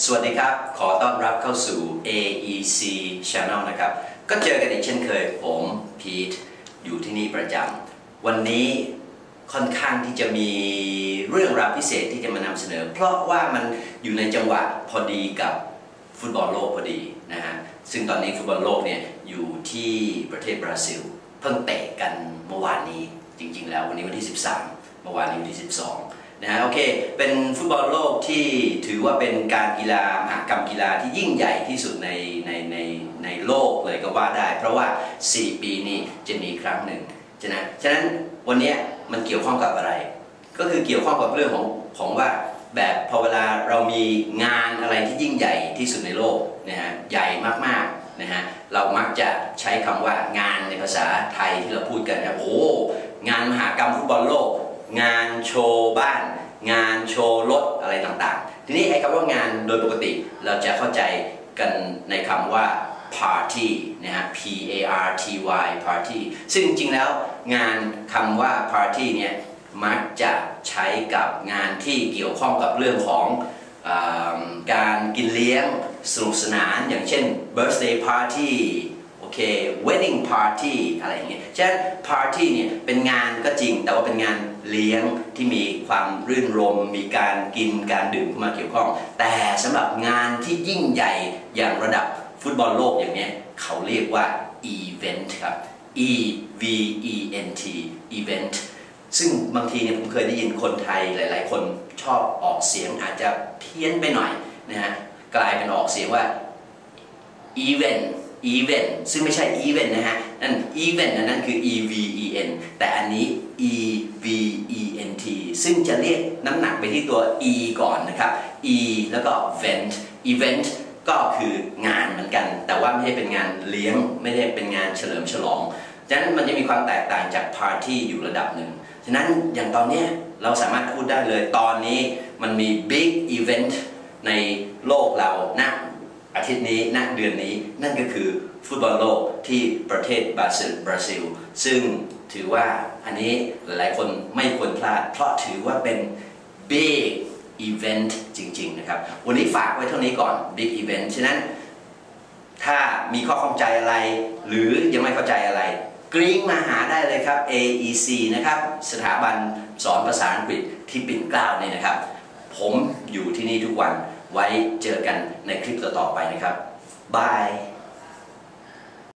สวัสดีครับ ขอต้อนรับเข้าสู่ AEC Channel นะครับ ก็เจอกันอีกเช่นเคย ผมพีทอยู่ที่นี่ประจำ วันนี้ค่อนข้างที่จะมีเรื่องราวพิเศษที่จะมานำเสนอ เพราะว่ามันอยู่ในจังหวะพอดีกับฟุตบอลโลกพอดีนะฮะ ซึ่งตอนนี้ฟุตบอลโลกเนี่ยอยู่ที่ประเทศบราซิล เพิ่งเตะกันเมื่อวานนี้ จริง ๆ แล้ววันนี้วันที่ 13 เมื่อวานนี้วันที่ 12 นะฮะโอเค เป็นฟุตบอลโลกที่ถือว่าเป็นการกีฬามหกรรมกีฬาที่ยิ่งใหญ่ที่สุดในในในในโลกเลยก็ว่าได้ เพราะว่า 4 ปีนี้จะมีครั้งหนึ่งฉะนั้นฉะนั้นวันนี้มันเกี่ยวข้องกับอะไร ก็คือเกี่ยวข้องกับเรื่องของของว่าแบบพอเวลาเรามีงานอะไรที่ยิ่งใหญ่ที่สุดในโลกนะฮะใหญ่มากๆนะฮะเรามักจะใช้คำว่างานในภาษาไทยที่เราพูดกันนะโอ้งานมหากรรมฟุตบอลโลก งานโชว์บ้าน งานโชว์รถอะไรต่างๆ ทีนี้ไอ้คำว่างานโดยปกติเราจะเข้าใจกันในคำว่า party นะฮะ P A R T Y party ซึ่งจริงแล้วงานคำว่า party เนี่ยมักจะใช้กับงานที่เกี่ยวข้องกับเรื่องของอการกินเลี้ยงสนุกสนาน อย่างเช่น birthday party เค wedding party อะไรอย่างเงี้ยฉะนั้น party เนี่ยเป็นงานก็จริง แต่ว่าเป็นงานเลี้ยงที่มีความรื่นรม มีการกินการดื่มเข้ามาเกี่ยวข้อง แต่สำหรับงานที่ยิ่งใหญ่อย่างระดับฟุตบอลโลกอย่างเนี้ยเขาเรียกว่า event ครับ e v e n t event ซึ่งบางทีเนี่ยผมเคยได้ยินคนไทยหลาย ๆ คนชอบออกเสียงอาจจะเพี้ยนไปหน่อยนะฮะกลายเป็นออกเสียงว่า event event ซึ่งไม่ใช่ event นะฮะ นั่น event นั่นคือ e v e n แต่อันนี้ e v e n t ซึ่งจะเรียกน้ำหนักไปที่ตัว e ก่อนนะครับ e แล้วก็ vent event ก็คืองานเหมือนกัน แต่ว่าไม่ใช่เป็นงานเลี้ยง ไม่ได้เป็นงานเฉลิมฉลองฉะนั้นมันจะมีความแตกต่างจาก party อยู่ระดับหนึ่ง ฉะนั้นอย่างตอนนี้เราสามารถพูดได้เลยตอนนี้มันมี big event ในโลกเรานะ อาทิตย์นี้ณเดือนนี้นั่นก็คือฟุตบอลโลกที่ประเทศบราซิลบราซิล ซึ่งถือว่าอันนี้หลายๆคนไม่ควรพลาด เพราะถือว่าเป็น big event จริง ๆ นะครับ วันนี้ฝากไว้เท่านี้ก่อน big event ฉะนั้น ถ้ามีข้อข้องใจอะไร หรือยังไม่เข้าใจอะไร กริ้งมาหาได้เลยครับ AEC นะครับ สถาบันสอนภาษาอังกฤษที่ปิ่นเกล้าเนี่ยนะครับ ผมอยู่ที่นี่ทุกวัน ไว้เจอกันในคลิปต่อๆไปนะครับบาย